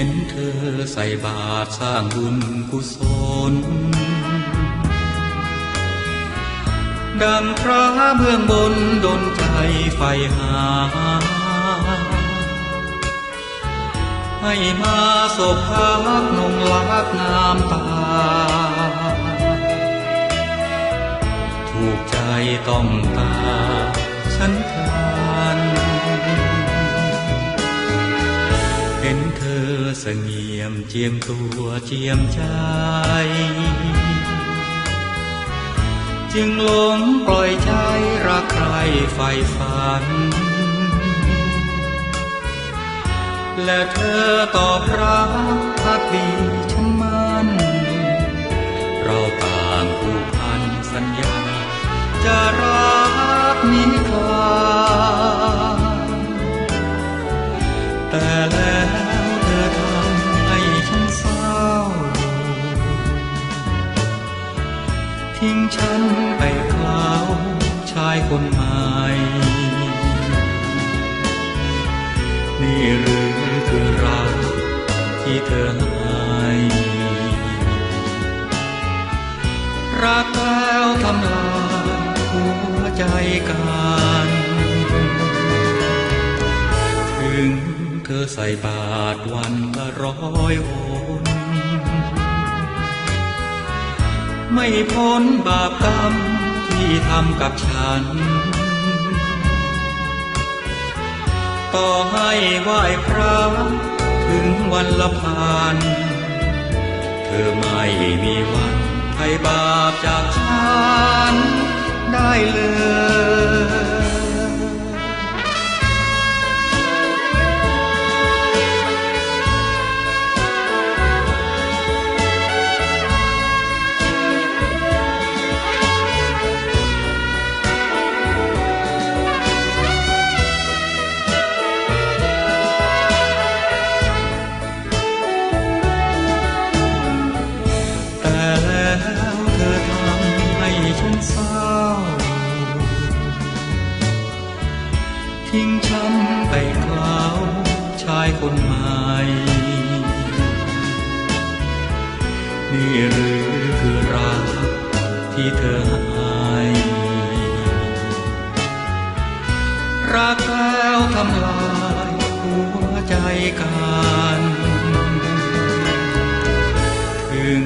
็นเธอใส่บาตรสร้างบุญกุศล ดังพระเบื้องบนดนใจไฟหา ให้มาสบพักนงลักงามตา ถูกใจต้องตา ฉันพลั งี่ยมเจียมตัวเจียมใจจึงหลงปล่อยใจรักใครใฝ่ฝัน และเธอตอบรักพักดีฉันมันเราต่างผูกพันสัญญาจะรั ทิ้งฉันไปคลาชายคนใหม่ นี่หรือคือรักที่เธอให้รักแล้วทำลายหัวใจกันถึงเธอใส่บาตรวันละร้อยหน ไม่พ้นบาปกรรมที่ทำกับฉัน ต่อให้ไหว้พระถึงวันละพันเธอไม่มีวันให้บาปจากฉันได้เลย ทิ้งฉันไปคลาวชายคนใหม่นี่หรือคือรักที่เธอให้รักแล้วทำลายหัวใจกันถึง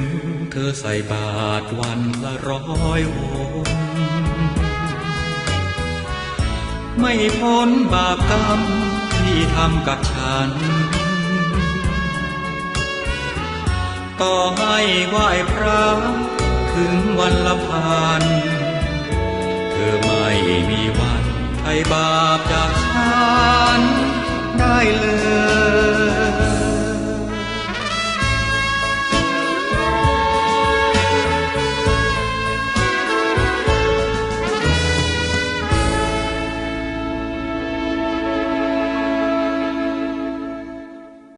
เธอใส่บาตรวันละร้อยหน ไม่พ้นบาปกรรมที่ทำกับฉัน ต่อให้ไหว้พระถึงวันละพัน เธอไม่มีวันไถ่บาปจากฉันได้เลย